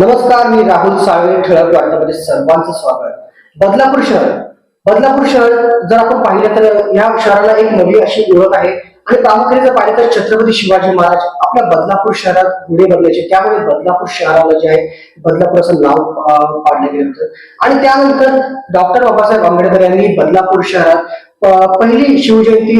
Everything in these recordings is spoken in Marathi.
नमस्कार मी राहुल साळवे ठळक वार्तामध्ये सर्वांचं स्वागत. बदलापूर शहर. बदलापूर शहर जर आपण पाहिलं तर या शहराला एक नवी अशी ओळख आहे. आणि प्रामुख्याने जर पाहिलं तर छत्रपती शिवाजी महाराज आपल्या बदलापूर शहरात पुढे बदलायचे. त्यामुळे बदलापूर शहराला जे आहे बदलापूर असं नाव पाडलं गेलं होतं. आणि त्यानंतर डॉक्टर बाबासाहेब आंबेडकर यांनी बदलापूर शहरात पहिली शिवजयंती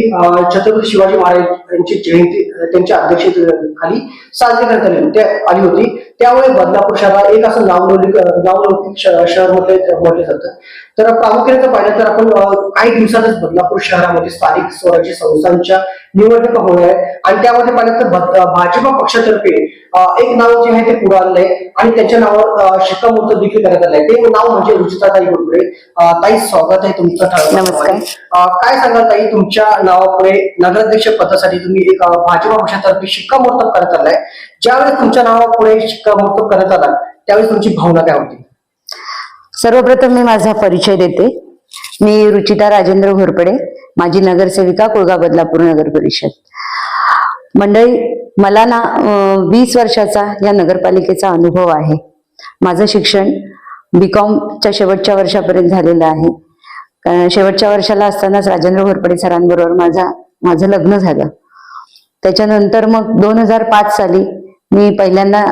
छत्रपती शिवाजी महाराज यांची जयंती त्यांच्या अध्यक्षतेखाली साजरी करण्यात आली होती आली होती. त्यामुळे बदलापूर शहराला एक असं नावलौकिक नावलौकिक शहर म्हटले म्हटलं जातं तर प्रामुख्याने जर पाहिलं तर आपण काही दिवसातच बदलापूर शहरामध्ये स्थानिक स्वराज्य संस्थांच्या निवडणुका होणार आहे आणि त्यामध्ये पाहिलं तर भाजपा पक्षातर्फे एक नाव जे आहे ते पुढे आणलंय आणि त्यांच्या नावावर शिक्कामोर्तब देखील करण्यात आलंय ते नाव म्हणजे रुचिताताई ताई स्वागत आहे तुमचं नमस्कार. काय सांगाल ताई? तुमच्या नावापुढे नगराध्यक्ष पदासाठी तुम्ही एक भाजपा पक्षातर्फे शिक्कामोर्तब करत आलाय. ज्यावेळेस तुमच्या नावापुढे शिक्कामोर्तब करत आला त्यावेळेस तुमची भावना काय होती? सर्वप्रथम मी माझा परिचय देते. मी रुचिता राजेंद्र घोरपडे माझी नगरसेविका कोळगा बदलापूर नगर परिषद. मंडळी मला ना वीस वर्षाचा या नगरपालिकेचा अनुभव आहे. माझं शिक्षण बीकॉमच्या शेवटच्या वर्षापर्यंत झालेलं आहे. शेवटच्या वर्षाला असतानाच राजेंद्र घोरपडे सरांबरोबर माझा माझं लग्न झालं. त्याच्यानंतर मग दोन हजार पाच साली मी पहिल्यांदा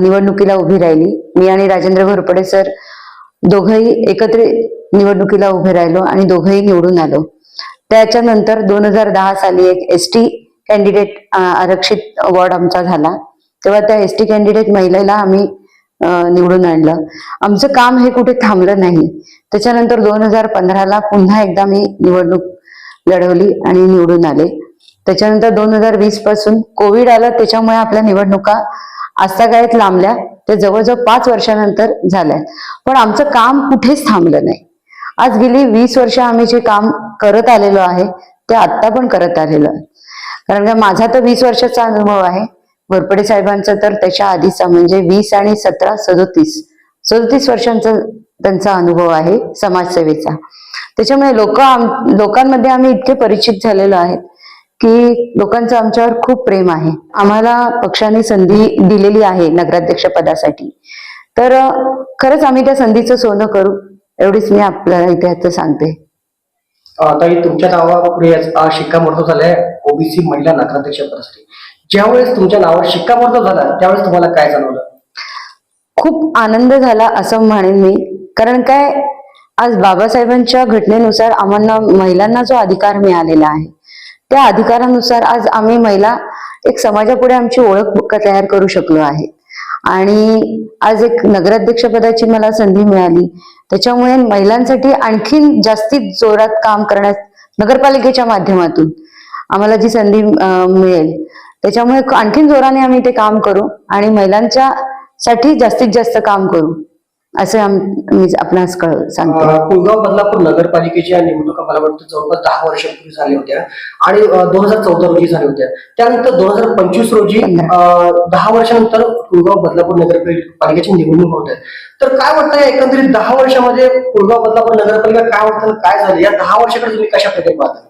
निवडणुकीला उभी राहिली. मी आणि राजेंद्र घोरपडे सर दोघंही एकत्र निवडणुकीला उभे राहिलो आणि दोघंही निवडून आलो. त्याच्यानंतर दोन हजार दहा साली एक एस टी कॅन्डिडेट आरक्षित वॉर्ड आमचा झाला. तेव्हा त्या एस टी कॅन्डिडेट महिलेला आम्ही निवडून आणलं. आमचं काम हे कुठे थांबलं नाही. त्याच्यानंतर दोन हजार पंधराला पुन्हा एकदा मी निवडणूक लढवली आणि निवडून आले. त्याच्यानंतर दोन हजार वीसपासून कोविड आलं त्याच्यामुळे आपल्या निवडणुका आजतागायत लांबल्या. ते जवळजवळ पाच वर्षानंतर झाल्या. पण आमचं काम कुठेच थांबलं नाही. आज गेली वीस वर्ष आम्ही जे काम करत आलेलो आहे ते आत्ता पण करत आलेलो आहे. कारण का माझा तर वीस वर्षाचा अनुभव आहे. घोरपडे साहेबांचं तर त्याच्या आधीचा म्हणजे वीस आणि सतरा सदोतीस सदोतीस वर्षांचा त्यांचा अनुभव आहे समाजसेवेचा. त्याच्यामुळे लोक लोकांमध्ये आम्ही इतके परिचित झालेलो आहेत की लोकांचं आमच्यावर खूप प्रेम आहे. आम्हाला पक्षाने संधी दिलेली आहे नगराध्यक्ष पदासाठी. तर खरंच आम्ही त्या संधीचं सोनं करू एवढीच मी आपल्याला इथे आता सांगते तुमच्या नावापुढे शिक्कामोर्तब झालाय ओबीसी महिला नगराध्यक्ष पदासाठी. ज्यावेळेस तुमच्या नावावर शिक्कामोर्तब झाला त्यावेळेस तुम्हाला काय जाणवलं? खूप आनंद झाला असं म्हणेन मी. कारण काय आज बाबासाहेबांच्या घटनेनुसार आम्हाला महिलांना जो अधिकार मिळालेला आहे त्या अधिकारानुसार आज आम्ही महिला एक समाजापुढे आमची ओळख तयार करू शकलो आहे. आणि आज एक नगराध्यक्ष पदाची मला संधी मिळाली. त्याच्यामुळे महिलांसाठी आणखीन जास्तीत जोरात काम करण्यात नगरपालिकेच्या माध्यमातून आम्हाला जी संधी मिळेल त्याच्यामुळे आणखीन जोराने आम्ही ते काम करू आणि महिलांच्या साठी जास्तीत जास्त काम करू असं मी आपणास कळ सांगतो. अं, बदलापूर नगरपालिकेच्या निवडणुका मला वाटतं जवळपास दहा वर्षांपूर्वी झाल्या होत्या आणि दोन हजार चौदा रोजी झाल्या होत्या. त्यानंतर दोन हजार पंचवीस रोजी दहा वर्षानंतर कुळगाव बदलापूर नगरपालिकेची निवडणूक होत आहे. तर काय वाटतं एकंदरीत दहा वर्षामध्ये कुळगाव बदलापूर नगरपालिका काय वाटतं काय झालं? या दहा वर्षाकडे तुम्ही कशा प्रकारे पाहता?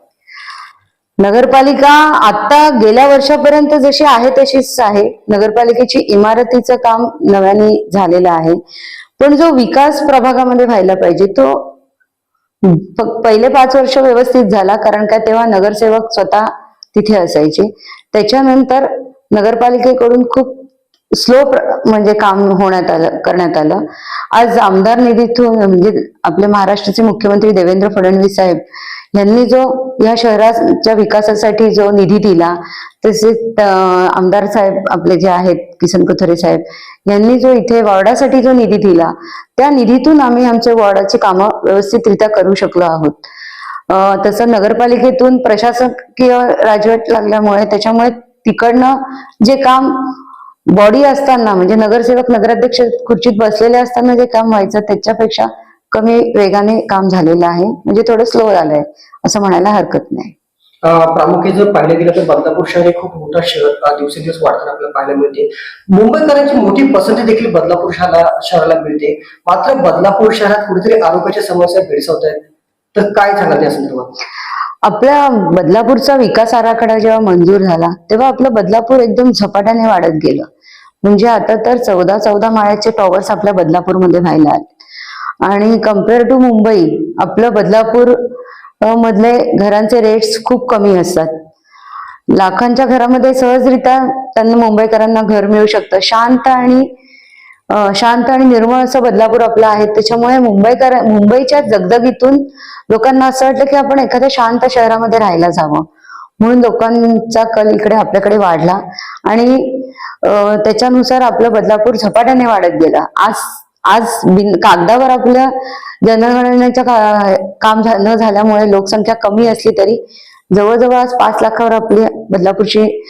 नगरपालिका आता गेल्या वर्षापर्यंत जशी आहे तशीच आहे. नगरपालिकेची इमारतीचं काम नव्याने झालेलं आहे. पण जो विकास प्रभागामध्ये व्हायला पाहिजे तो पहिले पाच वर्ष व्यवस्थित झाला कारण का तेव्हा नगरसेवक स्वतः तिथे असायचे. त्याच्यानंतर नगरपालिकेकडून खूप स्लो म्हणजे काम होण्यात आलं करण्यात आलं. आज आमदार निधीतून म्हणजे आपले महाराष्ट्राचे मुख्यमंत्री देवेंद्र फडणवीस साहेब यांनी जो या शहराच्या विकासासाठी जो निधी दिला तसेच आमदार साहेब आपले जे आहेत किसन कोथरे साहेब यांनी जो इथे वॉर्डासाठी जो निधी दिला त्या निधीतून आम्ही आमच्या वॉर्डाची कामं व्यवस्थितरित्या करू शकलो आहोत. तसं नगरपालिकेतून प्रशासकीय राजवट लागल्यामुळे त्याच्यामुळे तिकडनं जे काम बॉडी असताना म्हणजे नगरसेवक नगराध्यक्ष खुर्चीत बसलेले असताना जे काम व्हायचं त्याच्यापेक्षा कमी वेगाने काम झालेलं आहे. म्हणजे थोडं स्लो झालंय असं म्हणायला हरकत नाही. प्रामुख्याने जर पाहिलं गेलं तर बदलापूर शहर हे खूप मोठं शहर अं, दिवसेंदिवस वाढताना आपल्याला पाहायला मिळते. मुंबईकरांची मोठी पसंती देखील बदलापूर शहराला शहराला मिळते. मात्र बदलापूर शहरात कुठेतरी आरोग्याच्या समस्या भेडसावत आहेत तर काय झालं त्या संदर्भात? आपल्या बदलापूरचा विकास आराखडा जेव्हा मंजूर झाला तेव्हा आपलं बदलापूर एकदम झपाट्याने वाढत गेलं. म्हणजे आता तर चौदा चौदा माळ्याचे टॉवर्स आपल्या बदलापूरमध्ये व्हायला आले. आणि कंपेअर टू मुंबई आपलं बदलापूर मधले घरांचे रेट्स खूप कमी असतात. लाखांच्या घरामध्ये सहजरित्या त्यांना मुंबईकरांना घर मिळू शकतं. शांत आणि शांत आणि निर्मळ असं बदलापूर आपलं आहे. त्याच्यामुळे मुंबईकर मुंबईच्या दगदगीतून लोकांना असं वाटलं की आपण एखाद्या शांत शहरामध्ये राहायला जावं. म्हणून लोकांचा कल इकडे आपल्याकडे वाढला आणि त्याच्यानुसार आपलं बदलापूर झपाट्याने वाढत गेलं. आज आज बिन कागदावर आपल्या जनगणनेच्या का, काम झा- न झाल्यामुळे लोकसंख्या कमी असली तरी जवळजवळ आज पाच लाखावर आपली बदलापूरची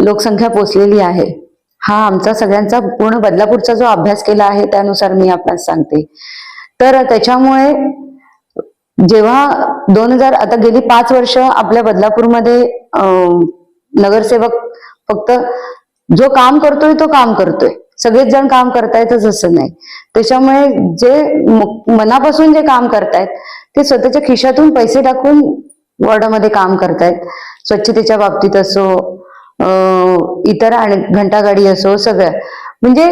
लोकसंख्या पोचलेली आहे. हा आमचा सगळ्यांचा पूर्ण बदलापूरचा जो अभ्यास केला आहे त्यानुसार मी आपल्याला सांगते. तर त्याच्यामुळे जेव्हा दोन हजार आता गेली पाच वर्ष आपल्या बदलापूरमध्ये नगरसेवक फक्त जो काम करतोय तो काम करतोय. सगळेच जण काम करतायतच असं नाही. त्याच्यामुळे जे मनापासून जे काम करतायत ते स्वतःच्या खिशातून पैसे टाकून वॉर्डामध्ये काम करतायत. स्वच्छतेच्या बाबतीत असो इतर आणि घंटागाडी असो सगळं. म्हणजे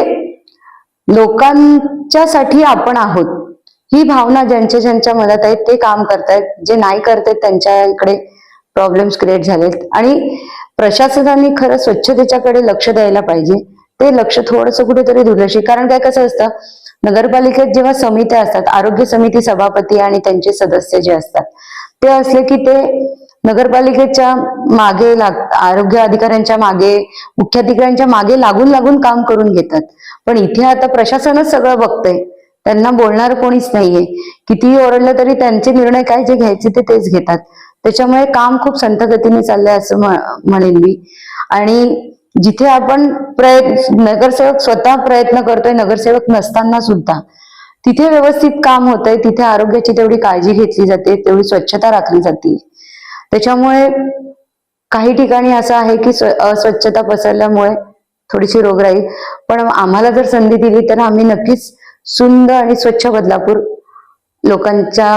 लोकांच्यासाठी आपण आहोत. ही भावना ज्यांच्या ज्यांच्या मनात आहेत ते काम करतायत. जे नाही करतायत त्यांच्या इकडे प्रॉब्लेम्स क्रिएट झालेत. आणि प्रशासनाने खरं स्वच्छतेच्याकडे लक्ष द्यायला पाहिजे. ते लक्ष थोडंसं कुठेतरी दुर्लक्षित. कारण काय कसं असतं नगरपालिकेत जेव्हा समित्या असतात आरोग्य समिती सभापती आणि त्यांचे सदस्य जे असतात ते असले की ते नगरपालिकेच्या मागे लाग आरोग्य अधिकाऱ्यांच्या मागे मुख्याधिकाऱ्यांच्या मागे लागून लागून काम करून घेतात. पण इथे आता प्रशासनच सगळं बघतंय. त्यांना बोलणार कोणीच नाहीये. कितीही ओरडलं तरी त्यांचे निर्णय काय जे घ्यायचे ते तेच घेतात. त्याच्यामुळे काम खूप संथ गतीने चाललंय असं म्हणेन मी. आणि जिथे आपण प्रयत्न नगरसेवक स्वतः प्रयत्न करतोय नगरसेवक नसताना सुद्धा तिथे व्यवस्थित काम होतंय तिथे आरोग्याची तेवढी काळजी घेतली जाते तेवढी स्वच्छता राखली जाते. त्याच्यामुळे काही ठिकाणी असं आहे की स्व- अस्वच्छता पसरल्यामुळे थोडीशी रोगराई पण आम्हाला जर संधी दिली तर आम्ही नक्कीच सुंदर आणि स्वच्छ बदलापूर लोकांच्या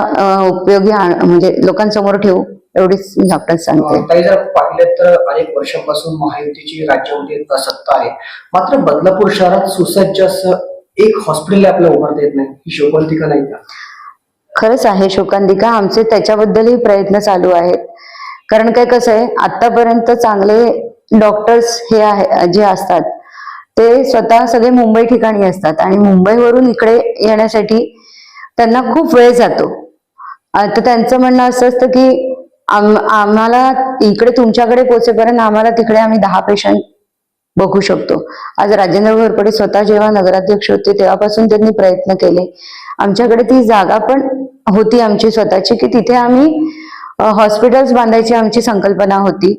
उपयोगी म्हणजे लोकांसमोर ठेवू एवढीच मी आपल्याला सांगते. जर पाहिलं तर अनेक वर्षांपासून महायुतीची राज्यामध्ये सत्ता आहे. मात्र बदलापूर शहरात सुसज्ज असं एक हॉस्पिटल आपल्याला उभारता येत नाही ही शोभंतिका नाही का? खरंच आहे शोकांतिका. आमचे त्याच्याबद्दलही प्रयत्न चालू आहेत. कारण काय कसं आहे आतापर्यंत चांगले डॉक्टर्स हे आहे जे असतात ते स्वतः सगळे मुंबई ठिकाणी असतात आणि मुंबईवरून इकडे येण्यासाठी त्यांना खूप वेळ जातो. आता त्यांचं म्हणणं असं असतं की आम आम्हाला इकडे तुमच्याकडे पोचेपर्यंत आम्हाला तिकडे आम्ही दहा पेशंट बघू शकतो. आज राजेंद्र घोरपडे स्वतः जेव्हा नगराध्यक्ष होते तेव्हापासून त्यांनी प्रयत्न केले. आमच्याकडे ती जागा पण होती आमची स्वतःची की तिथे आम्ही हॉस्पिटल्स बांधायची आमची संकल्पना होती.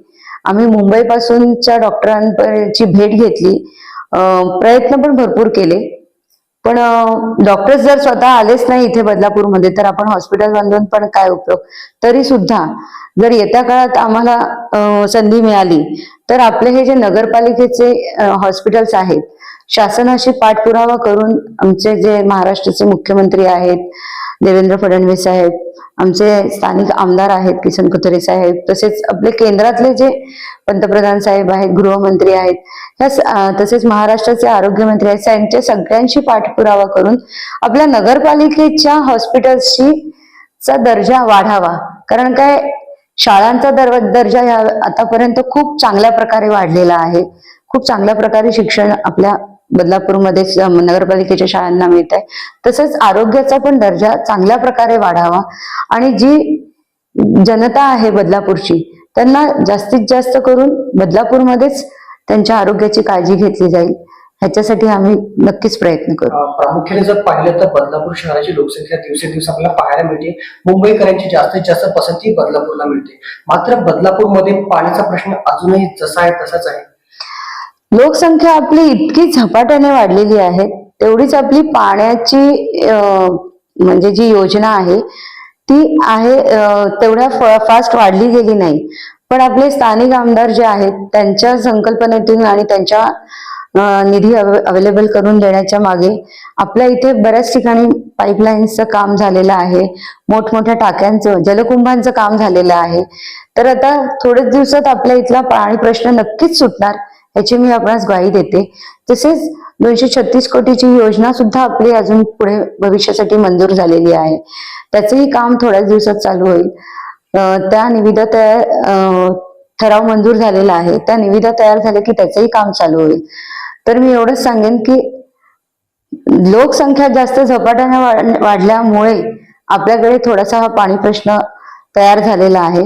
आम्ही मुंबईपासूनच्या डॉक्टरांची भेट घेतली. प्रयत्न पण भरपूर केले. पण डॉक्टर्स जर स्वतः आलेच नाही इथे बदलापूरमध्ये तर आपण हॉस्पिटल बांधून पण काय उपयोग? तरी सुद्धा जर येत्या काळात आम्हाला संधी मिळाली तर आपले हे जे नगरपालिकेचे हॉस्पिटल्स आहेत शासनाशी पाठपुरावा करून आमचे जे महाराष्ट्राचे मुख्यमंत्री आहेत देवेंद्र फडणवीस साहेब आमचे स्थानिक आमदार आहेत किसन कुतरे साहेब तसेच आपले केंद्रातले जे पंतप्रधान साहेब आहेत गृहमंत्री आहेत ह्या तसेच महाराष्ट्राचे आरोग्यमंत्री आहेत त्यांच्या सगळ्यांशी पाठपुरावा करून आपल्या नगरपालिकेच्या हॉस्पिटल्सची चा दर्जा वाढावा. कारण काय शाळांचा दर दर्जा ह्या आतापर्यंत खूप चांगल्या प्रकारे वाढलेला आहे. खूप चांगल्या प्रकारे शिक्षण आपल्या बदलापूरमध्ये नगरपालिकेच्या शाळांना मिळत आहे तसेच आरोग्याचा पण दर्जा चांगल्या प्रकारे वाढावा. आणि जी जनता आहे बदलापूरची त्यांना जास्तीत जास्त करून बदलापूरमध्येच त्यांच्या आरोग्याची काळजी घेतली जाईल. ह्याच्यासाठी आम्ही नक्कीच प्रयत्न करू. प्रामुख्याने जर पाहिलं तर बदलापूर शहराची लोकसंख्या दिवसेंदिवस आपल्याला पाहायला मिळते. मुंबईकरांची जास्तीत जास्त पसंती बदलापूरला मिळते. मात्र बदलापूरमध्ये पाण्याचा प्रश्न अजूनही जसा आहे तसाच आहे. लोकसंख्या आपली इतकी झपाट्याने वाढलेली आहे तेवढीच आपली पाण्याची म्हणजे जी योजना आहे ती आहे तेवढ्या फास्ट वाढली गेली नाही. पण आपले स्थानिक आमदार जे आहेत त्यांच्या संकल्पनेतून आणि त्यांच्या निधी अवेलेबल करून देण्याच्या मागे आपल्या इथे बऱ्याच ठिकाणी पाईपलाईन्सचं काम झालेलं आहे मोठमोठ्या टाक्यांचं जलकुंभांचं काम झालेलं आहे. तर आता थोड्याच दिवसात आपल्या इथला पाणी प्रश्न नक्कीच सुटणार. याची मी आपणास ग्वाही देते. तसेच दोनशे छत्तीस कोटीची योजना सुद्धा आपली अजून पुढे भविष्यासाठी मंजूर झालेली आहे. त्याचंही काम थोड्याच दिवसात चालू होईल. त्या निविदा तयार ठराव मंजूर झालेला आहे. त्या निविदा तयार झाल्या की त्याचंही काम चालू होईल. तर मी एवढंच सांगेन की लोकसंख्या जास्त झपाट्याने वाढल्यामुळे आपल्याकडे थोडासा हा पाणी प्रश्न तयार झालेला आहे.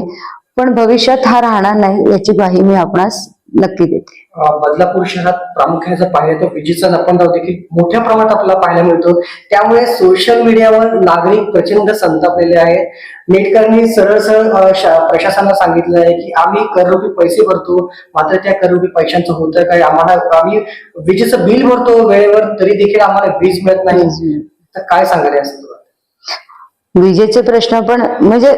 पण भविष्यात हा राहणार नाही याची ग्वाही मी आपणास नक्की देते. बदलापूर शहरात प्रामुख्याने जर पाहिलं तर विजेचा लपंडाव देखील मोठ्या प्रमाणात आपल्याला पाहायला मिळतो. त्यामुळे सोशल मीडियावर नागरिक प्रचंड संतापलेले आहेत. नेटकऱ्यांनी सरळ सरळ प्रशासनाला सांगितलं आहे की आम्ही कररूपी पैसे भरतो. मात्र त्या कररूपी पैशांचं होतं काय? आम्हाला आम्ही विजेचं बिल भरतो वेळेवर तरी देखील आम्हाला वीज मिळत नाही. तर काय सांगायला असं तुला विजेचे प्रश्न पण म्हणजे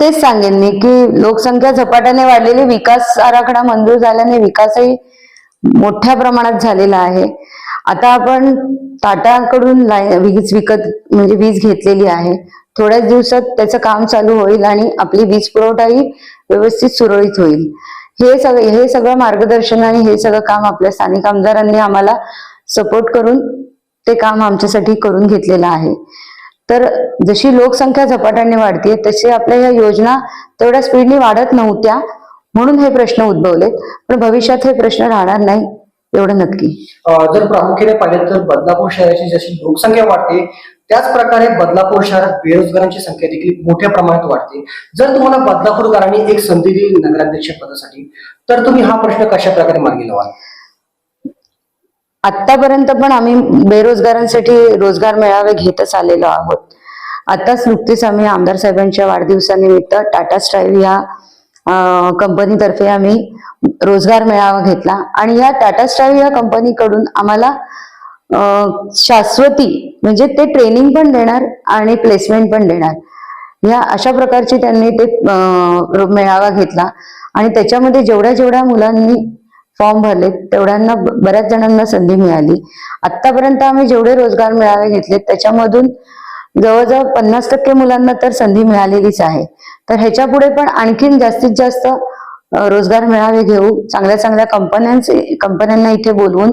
तेच सांगेन मी की लोकसंख्या झपाट्याने वाढलेली विकास आराखडा मंजूर झाल्याने विकासही मोठ्या प्रमाणात झालेला आहे. आता आपण टाटाकडून वीज विकत म्हणजे वीज घेतलेली आहे. थोड्याच दिवसात त्याचं काम चालू होईल आणि आपली वीज पुरवठाही व्यवस्थित सुरळीत होईल. हे सगळं हे सगळं मार्गदर्शन आणि हे सगळं काम आपल्या स्थानिक आमदारांनी आम्हाला सपोर्ट करून ते काम आमच्यासाठी करून घेतलेलं आहे. तर जशी लोकसंख्या झपाट्याने वाढते तसे आपल्या या योजना तेवढ्या स्पीडने वाढत नव्हत्या. म्हणून हे प्रश्न उद्भवलेत. पण भविष्यात हे प्रश्न राहणार नाही एवढं नक्की. जर प्रामुख्याने पाहिलं तर बदलापूर शहराची जशी लोकसंख्या वाढते त्याच प्रकारे बदलापूर शहरात बेरोजगारांची संख्या देखील मोठ्या प्रमाणात वाढते. जर तुम्हाला बदलापूरकरांनी एक संधी दिली नगराध्यक्ष पदासाठी तर तुम्ही हा प्रश्न कशा प्रकारे मार्गी लावाल? आतापर्यंत पण आम्ही बेरोजगारांसाठी रोजगार मेळावे घेतच आलेलो आहोत. आताच नुकतीच आम्ही आमदार साहेबांच्या वाढदिवसानिमित्त टाटा स्ट्राईव्ह या कंपनीतर्फे आम्ही रोजगार मेळावा घेतला आणि या टाटा स्ट्राईव्ह या कंपनीकडून आम्हाला शाश्वती म्हणजे ते ट्रेनिंग पण देणार आणि प्लेसमेंट पण देणार. या अशा प्रकारची त्यांनी ते मेळावा घेतला आणि त्याच्यामध्ये जेवढ्या जेवढ्या मुलांनी फॉर्म भरले तेवढ्यांना बऱ्याच जणांना संधी मिळाली. आतापर्यंत आम्ही जेवढे रोजगार मेळावे घेतले त्याच्यामधून जवळजवळ पन्नास टक्के मुलांना तर संधी मिळालेलीच आहे. तर ह्याच्या पुढे पण आणखीन जास्तीत जास्त रोजगार मेळावे घेऊ चांगल्या चांगल्या कंपन्यांचे कंपन्यांना इथे बोलवून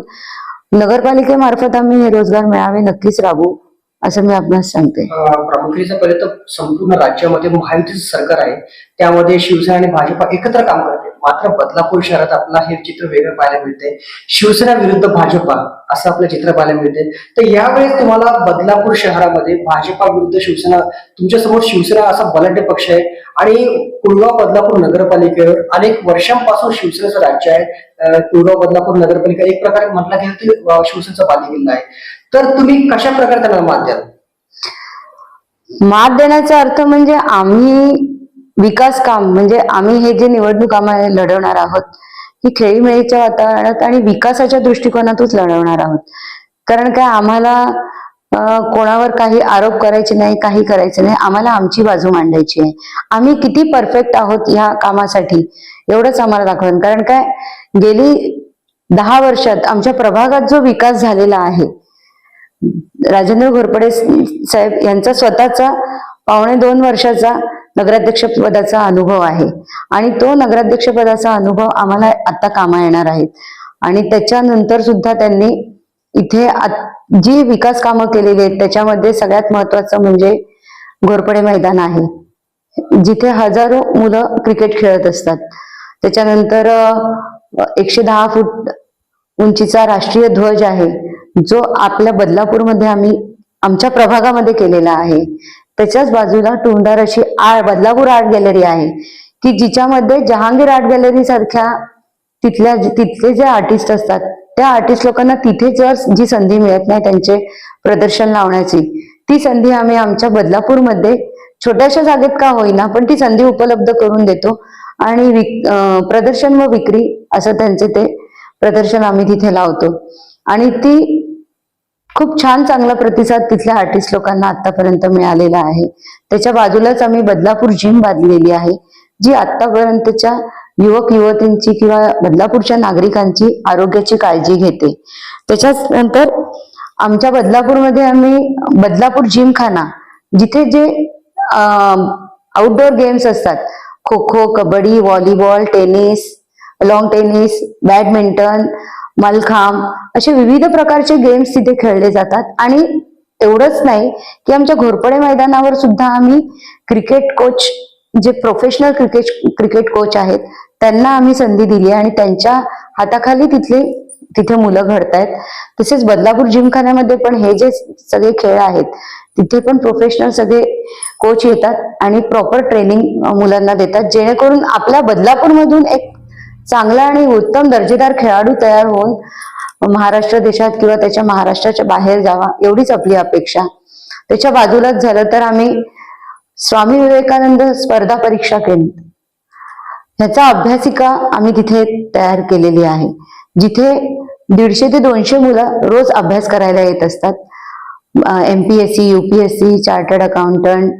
नगरपालिकेमार्फत आम्ही हे रोजगार मेळावे नक्कीच राबवू असं मी आपणास सांगते. प्रामुख्याने पाहिलं तर संपूर्ण राज्यामध्ये महायुतीचं सरकार आहे त्यामध्ये शिवसेना आणि भाजपा एकत्र काम करते. मात्र बदलापूर शहरात आपला हे चित्र वेगळं पाहायला मिळते शिवसेना विरुद्ध भाजपा असं आपलं चित्र पाहायला मिळते तर यावेळेस तुम्हाला बदलापूर शहरामध्ये भाजपा विरुद्ध शिवसेना तुमच्यासमोर शिवसेना असा बलाढ्य पक्ष आहे. आणि कुळगाव बदलापूर नगरपालिकेवर अनेक वर्षांपासून शिवसेनेचं राज्य आहे. कुळगाव बदलापूर नगरपालिका एक प्रकारे म्हटलं गेलं तरी शिवसेनेचा बालेकिल्ला आहे. तर तुम्ही कशा प्रकारे त्यांना मात द्याल? मात देण्याचा अर्थ म्हणजे आम्ही विकास काम म्हणजे आम्ही हे जे निवडणूक आम्हाला लढवणार आहोत ही खेळीमेळीच्या वातावरणात आणि विकासाच्या दृष्टिकोनातूनच लढवणार आहोत. कारण काय आम्हाला कोणावर काही आरोप करायचे नाही काही करायचे नाही आम्हाला आमची बाजू मांडायची आहे. आम्ही किती परफेक्ट आहोत ह्या कामासाठी एवढंच आम्हाला दाखवण कारण काय गेली दहा वर्षात आमच्या प्रभागात जो विकास झालेला आहे राजेंद्र घोरपडे साहेब यांचा स्वतःचा पावणे दोन वर्षाचा नगराध्यक्ष पदाचा अनुभव आहे. आणि तो नगराध्यक्ष पदाचा अनुभव आम्हाला आता कामा येणार आहेत. आणि त्याच्यानंतर सुद्धा त्यांनी इथे जी विकास कामं केलेली आहेत त्याच्यामध्ये सगळ्यात महत्वाचं म्हणजे घोरपडे मैदान आहे. जिथे हजारो मुलं क्रिकेट खेळत असतात. त्याच्यानंतर एकशे दहा फूट उंचीचा राष्ट्रीय ध्वज आहे जो आपल्या बदलापूरमध्ये आम्ही आमच्या प्रभागामध्ये केलेला आहे. त्याच्याच बाजूला टुंडार अशी आ बदलापूर आर्ट गॅलरी आहे. की जिच्यामध्ये जहांगीर आर्ट गॅलरी सारख्या तिथल्या तिथले जे आर्टिस्ट असतात त्या आर्टिस्ट लोकांना तिथे जर जी संधी मिळत नाही त्यांचे प्रदर्शन लावण्याची ती संधी आम्ही आमच्या बदलापूरमध्ये छोट्याशा जागेत का होईना पण ती संधी उपलब्ध करून देतो. आणि विक- प्रदर्शन व विक्री असं त्यांचे ते प्रदर्शन आम्ही तिथे लावतो. आणि ती खूप छान चांगला प्रतिसाद तिथल्या आर्टिस्ट लोकांना आतापर्यंत मिळालेला आहे. त्याच्या बाजूलाच आम्ही बदलापूर जिम बांधलेली आहे जी आतापर्यंतच्या युवक युवतींची किंवा बदलापूरच्या नागरिकांची आरोग्याची काळजी घेते. त्याच्याच नंतर आमच्या बदलापूरमध्ये आम्ही बदलापूर जिमखाना जिथे जे आउटडोअर गेम्स असतात. Kho kho kabaddi volleyball tennis lawn tennis badminton mallakhamb असे विविध प्रकारचे गेम्स तिथे खेळले जातात. आणि एवढंच नाही की आमच्या घोरपडे मैदानावर सुद्धा आम्ही क्रिकेट कोच जे प्रोफेशनल क्रिकेट क्रिकेट कोच आहेत त्यांना आम्ही संधी दिली आणि त्यांच्या हाताखाली तिथले तिथे मुलं घडतायत. तसेच बदलापूर जिमखान्यामध्ये पण हे जे सगळे खेळ आहेत तिथे पण प्रोफेशनल सगळे कोच येतात आणि प्रॉपर ट्रेनिंग मुलांना देतात. जेणेकरून आपल्या बदलापूरमधून एक चांगला आणि उत्तम दर्जेदार खेळाडू तयार होऊन महाराष्ट्र देशात किंवा त्याच्या महाराष्ट्राच्या बाहेर जावा एवढीच आपली अपेक्षा. त्याच्या बाजूलाच झालं तर आम्ही स्वामी विवेकानंद स्पर्धा परीक्षा केंद्र ह्याचा अभ्यासिका आम्ही तिथे तयार केलेली आहे. जिथे दीडशे ते दोनशे मुलं रोज अभ्यास करायला येत असतात. M P S C UPSC chartered accountant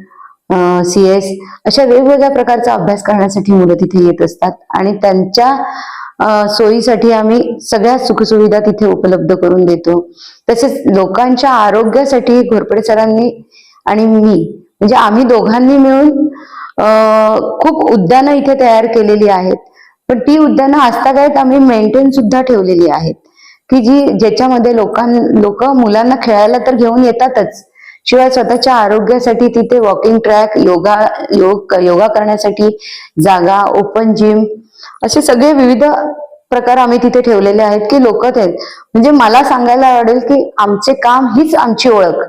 C S अशा वेगवेगळ्या प्रकारचा अभ्यास करण्यासाठी मुलं तिथे येत असतात. आणि त्यांच्या सोयीसाठी आम्ही सगळ्या सुखसुविधा तिथे उपलब्ध करून देतो. तसेच लोकांच्या आरोग्यासाठी घोरपडे सरांनी आणि मी म्हणजे आम्ही दोघांनी मिळून खूप उद्यानं इथे तयार केलेली आहेत. पण ती उद्यानं आजतागायत आम्ही मेंटेन सुद्धा ठेवलेली आहेत. की जी ज्याच्यामध्ये लोकां लोक मुलांना खेळायला तर घेऊन येतातच शिवाय स्वतःच्या आरोग्यासाठी तिथे वॉकिंग ट्रॅक योगा योग योगा करण्यासाठी जागा ओपन जिम असे सगळे विविध प्रकार आम्ही तिथे ठेवलेले आहेत की लोक ते म्हणजे मला सांगायला आवडेल की आमचे काम हीच आमची ओळख.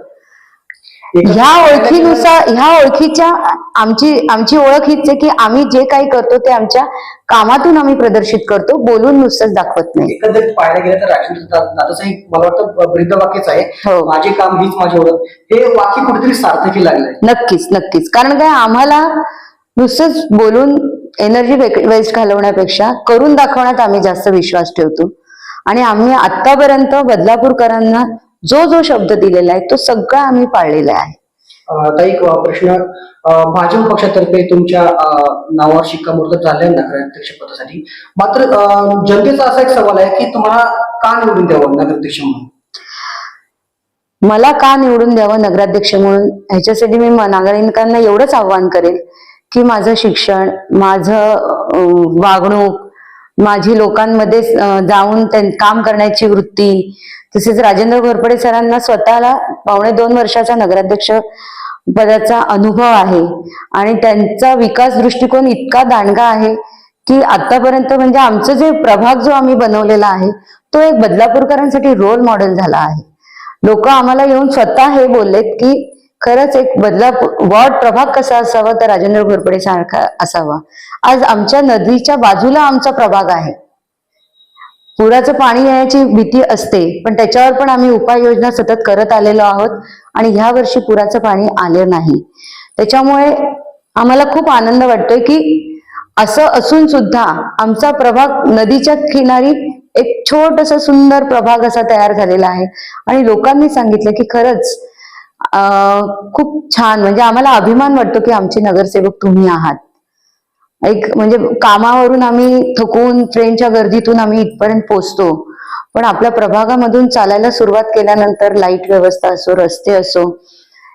ह्या ओळखीनुसार ह्या ओळखीच्या आमची आमची ओळख हीच आहे की आम्ही जे काही करतो ते आमच्या कामातून आम्ही प्रदर्शित करतो बोलून नुसतंच दाखवत नाही. एकंदरीत पाहायला गेलं तर एक मला वाटतं ब्रीद वाक्यच आहे. हो. माझे काम हीच माझी ओळख. हे वाक्य कुठेतरी सार्थकी लागलंय. नक्कीच नक्कीच. कारण काय आम्हाला नुसतंच बोलून एनर्जी वेस्ट घालवण्यापेक्षा करून दाखवण्यात आम्ही जास्त विश्वास ठेवतो. आणि आम्ही आतापर्यंत बदलापूरकरांना जो जो शब्द दिलेला आहे तो सगळा आम्ही पाळलेला आहे. ताई प्रश्न. भाजप पक्षातर्फे तुमच्या नावावर शिक्कामोर्तब झालंय नगराध्यक्ष पदासाठी मात्र जनतेचा असा एक सवाल आहे की तुम्हाला का निवडून द्यावं नगराध्यक्ष म्हणून? मला का निवडून द्यावं नगराध्यक्ष म्हणून? ह्याच्यासाठी मी नागरिकांना एवढंच आव्हान करेल की माझं शिक्षण माझं वागणूक माझी लोकांमध्ये जाऊन काम करण्याची वृत्ती तसेच राजेंद्र घोरपडे सरांना स्वतःला पावणे दोन वर्षाचा नगराध्यक्ष पदाचा अनुभव आहे. आणि त्यांचा विकास दृष्टिकोन इतका दांडगा आहे की आतापर्यंत म्हणजे आमचं जे प्रभाग जो आम्ही बनवलेला आहे तो एक बदलापूरकरांसाठी रोल मॉडेल झाला आहे. लोक आम्हाला येऊन स्वतः हे बोललेत की खरंच एक बदलापूर वॉर्ड प्रभाग कसा असावा तर राजेंद्र घोरपडे सारखा असावा. आज आमच्या नदीच्या बाजूला आमचा प्रभाग आहे. पुराचं पाणी येण्याची भीती असते पण त्याच्यावर पण आम्ही उपाययोजना सतत करत आलेलो आहोत आणि ह्या वर्षी पुराचं पाणी आलं नाही. त्याच्यामुळे आम्हाला खूप आनंद वाटतोय की असं असून सुद्धा आमचा प्रभाग नदीच्या किनारी एक छोटसा सुंदर प्रभाग असा तयार झालेला आहे. आणि लोकांनी सांगितलं की खरंच खूप छान म्हणजे आम्हाला अभिमान वाटतो की आमचे नगरसेवक तुम्ही आहात. एक म्हणजे कामावरून आम्ही थकून ट्रेनच्या गर्दीतून आम्ही इथपर्यंत पोहोचतो पण आपल्या प्रभागामधून चालायला सुरुवात केल्यानंतर लाइट व्यवस्था असो रस्ते असो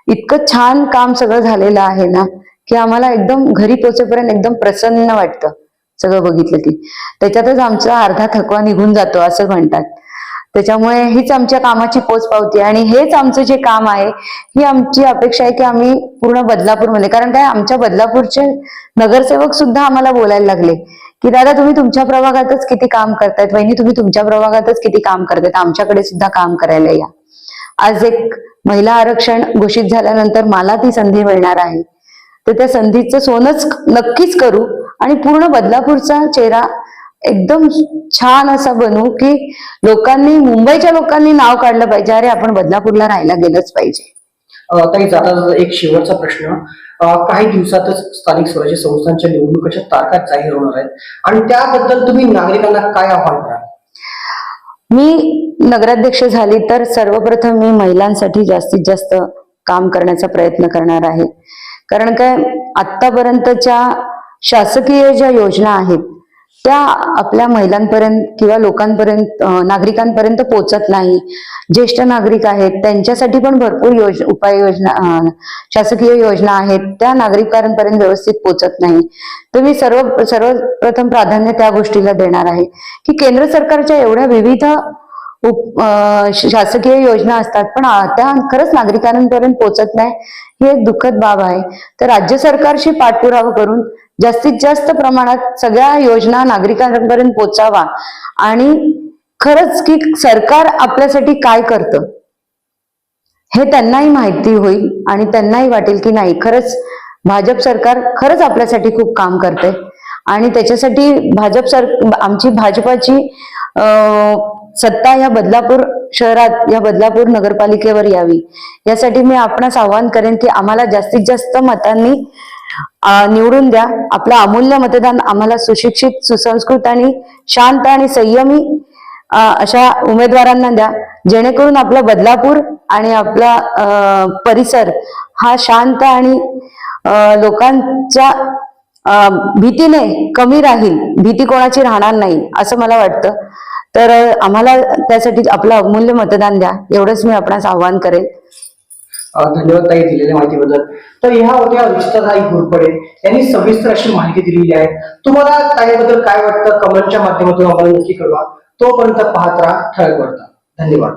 इतकं छान काम सगळं झालेलं आहे ना की आम्हाला एकदम घरी पोहोचेपर्यंत एकदम प्रसन्न वाटतं सगळं बघितलं की. त्याच्यातच आमचा अर्धा थकवा निघून जातो असं म्हणतात. त्याच्यामुळे हीच आमच्या कामाची पोच पावती आणि हेच आमचं जे काम आहे ही आमची अपेक्षा आहे की आम्ही पूर्ण बदलापूरमध्ये कारण काय आमच्या बदलापूरचे नगरसेवक सुद्धा आम्हाला बोलायला लागले की दादा तुम्ही तुमच्या प्रभागातच किती काम करतायत? वहिनी तुम्ही तुमच्या प्रभागातच किती काम करतायत? आमच्याकडे सुद्धा काम करायला या. आज एक महिला आरक्षण घोषित झाल्यानंतर मला ती संधी मिळणार आहे. तर त्या संधीचं सोनच नक्कीच करू आणि पूर्ण बदलापूरचा चेहरा एकदम छान असा बनवू की लोकांनी मुंबईच्या लोकांनी नाव काढलं पाहिजे. अरे आपण बदलापूरला राहायला गेलंच पाहिजे. ताई जाता एक शेवटचा प्रश्न. काही दिवसातच स्थानिक स्वराज्य संस्थांच्या निवडणुकीच्या तारखा जाहीर होणार आहेत. आणि त्याबद्दल तुम्ही नागरिकांना काय आव्हान कराल? मी नगराध्यक्ष झाली तर सर्वप्रथम मी महिलांसाठी जास्तीत जास्त काम करण्याचा प्रयत्न करणार आहे. कारण काय आतापर्यंतच्या शासकीय ज्या योजना आहेत त्या आपल्या महिलांपर्यंत किंवा लोकांपर्यंत नागरिकांपर्यंत पोहोचत नाही. ज्येष्ठ नागरिक आहेत त्यांच्यासाठी पण भरपूर योज उपाययोजना शासकीय योजना आहेत. त्या नागरिकांपर्यंत व्यवस्थित पोहोचत नाही. तर मी सर्व सर्वप्रथम प्राधान्य त्या गोष्टीला देणार आहे की केंद्र सरकारच्या एवढ्या विविध उप शासकीय योजना असतात पण त्या खरंच नागरिकांपर्यंत पोहोचत नाही ही एक दुःखद बाब आहे. तर राज्य सरकारशी पाठपुरावा करून जास्तीत जास्त प्रमाणात सगळ्या योजना नागरिकांपर्यंत पोचावा. आणि खरंच की सरकार आपल्यासाठी काय करतं? हे त्यांनाही माहिती होईल आणि त्यांनाही वाटेल की नाही खरंच भाजप सरकार खरंच आपल्यासाठी खूप काम करते आणि त्याच्यासाठी भाजप सर आमची भाजपाची सत्ता या बदलापूर शहरात या बदलापूर नगरपालिकेवर यावी. यासाठी मी आपणास आवाहन करेन की आम्हाला जास्तीत जास्त मतांनी निवडून द्या. आपलं अमूल्य मतदान आम्हाला सुशिक्षित सुसंस्कृत आणि शांत आणि संयमी अशा उमेदवारांना द्या. जेणेकरून आपला बदलापूर आणि आपला परिसर हा शांत आणि लोकांच्या भीतीने कमी राहील. भीती कोणाची राहणार नाही असं मला वाटतं. तर आम्हाला त्यासाठी आपलं अमूल्य मतदान द्या. एवढंच मी आपणास आवाहन करेल. धन्यवाद ताई दिलेल्या माहितीबद्दल. तर ह्या होत्या रुचिताताई घोरपडे यांनी सविस्तर अशी माहिती दिलेली आहे. तुम्हाला ताईबद्दल काय वाटतं? कमेंटच्या माध्यमातून आम्हाला नक्की कळवा. तोपर्यंत पाहत राहा ठळक वार्ता. धन्यवाद.